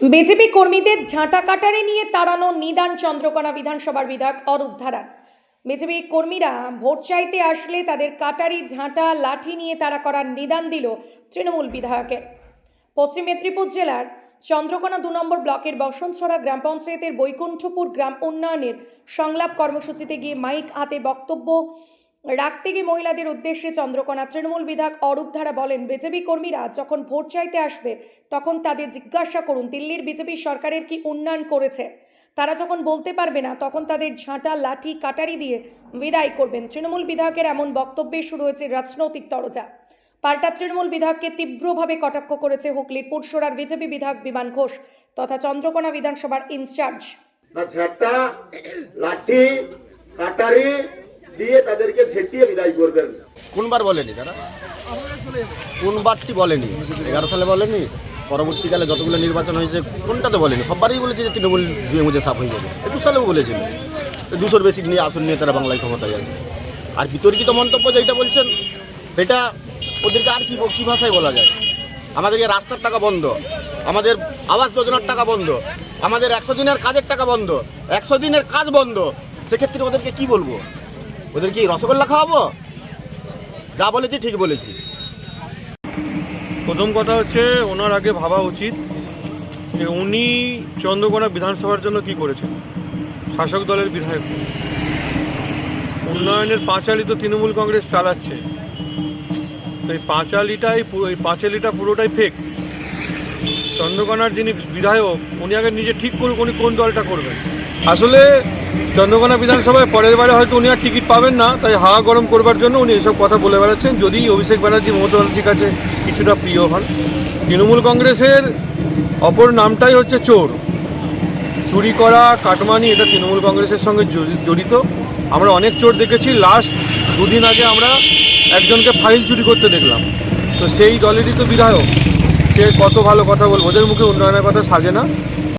BJP কর্মীদের ঝাঁটা কাটারে নিয়ে তাড়ানো নিদান চন্দ্রকোনা বিধানসভার বিধায়ক অরূপ ধারা। বিজেপি কর্মীরা ভোট চাইতে আসলে তাদের কাটারি ঝাঁটা লাঠি নিয়ে তাড়া করার নিদান দিল তৃণমূল বিধায়কের। পশ্চিম মেদিনীপুর জেলার চন্দ্রকোনা দু নম্বর ব্লকের বসন্তছড়া গ্রাম পঞ্চায়েতের বৈকুণ্ঠপুর গ্রাম উন্নয়নের সংলাপ কর্মসূচিতে গিয়ে মাইক হাতে বক্তব্য রাখতে গিয়ে মহিলাদের উদ্দেশ্যে চন্দ্রকোনা তৃণমূল বিধায়ক অরূপ ধারা বলেন, বিজেপি কর্মীরা যখন ভোট চাইতে আসবে, তখন তাদের জিজ্ঞাসা করুন, দিল্লির বিজেপি সরকারের কি উন্নয়ন করেছে? তারা যখন বলতে পারবে না, তখন তাদের ঝাঁটা, লাঠি, কাটারি দিয়ে বিদায় করবেন। তৃণমূল বিধায়কের এমন বক্তব্যে শুরু হয়েছে রাজনৈতিক তরজা। পাল্টা তৃণমূল বিধায়ককে তীব্রভাবে কটাক্ষ করেছে হুগলির পুরসরার বিজেপি বিধায়ক বিমান ঘোষ তথা চন্দ্রকোনা বিধানসভার ইনচার্জ। লাঠি, কাটারি দিয়ে তাদেরকে ঝেঁটিয়ে বিদায় করবেন। কোনবার বলেনি তারা? কোনবারটি বলেনি? এগারো সালে বলেনি? পরবর্তীকালে যতগুলো নির্বাচন হয়েছে কোনটাতে বলেনি? সববারই বলেছে যে তৃণমূল ধুয়ে মুজে সাফ হয়ে যাবে। একুশ সালেও বলেছিল। দুশোর বেশি নিয়ে আসন নিয়ে তারা বাংলায় ক্ষমতায় আছে আর বিতর্কিত মন্তব্য যেটা বলছেন, সেটা ওদেরকে আর কী কী ভাষায় বলা যায়? আমাদেরকে রাস্তার টাকা বন্ধ, আমাদের আবাস যোজনার টাকা বন্ধ, আমাদের একশো দিনের কাজের টাকা বন্ধ, একশো দিনের কাজ বন্ধ, সেক্ষেত্রে ওদেরকে কি বলব? ওদের কি রসগোল্লা খাওয়াবো? যা বলেছি, ঠিক বলেছি। প্রথম কথা হচ্ছে, ওনার আগে ভাবা উচিত যে উনি চন্দ্রকোনা বিধানসভার জন্য কি করেছেন। শাসক দলের বিধায়ক। উন্নয়নের পাঁচালি তো তৃণমূল কংগ্রেস চালাচ্ছে। তো এই পাঁচালিটাই এই পাঁচালিটা পুরোটাই ফেক চন্দ্রকোনার যিনি বিধায়ক, উনি আগে নিজে ঠিক করুক উনি কোন দলটা করবেন। আসলে চন্দ্রকোনা বিধানসভায় পরের বারে হয়তো উনি আর টিকিট পাবেন না, তাই হাওয়া গরম করবার জন্য উনি এসব কথা বলে বেড়াচ্ছেন। যদি অভিষেক ব্যানার্জি, মমতা ব্যানার্জির কাছে কিছুটা প্রিয় হন। তৃণমূল কংগ্রেসের অপর নামটাই হচ্ছে চোর। চুরি করা, কাটমানি, এটা তৃণমূল কংগ্রেসের সঙ্গে জড়িত। আমরা অনেক চোর দেখেছি। লাস্ট দুদিন আগে আমরা একজনকে ফাইল চুরি করতে দেখলাম। তো সেই দলেরই তো বিধায়ক। সে কত ভালো কথা বলব? ওদের মুখে উন্নয়নের কথা সাজে না।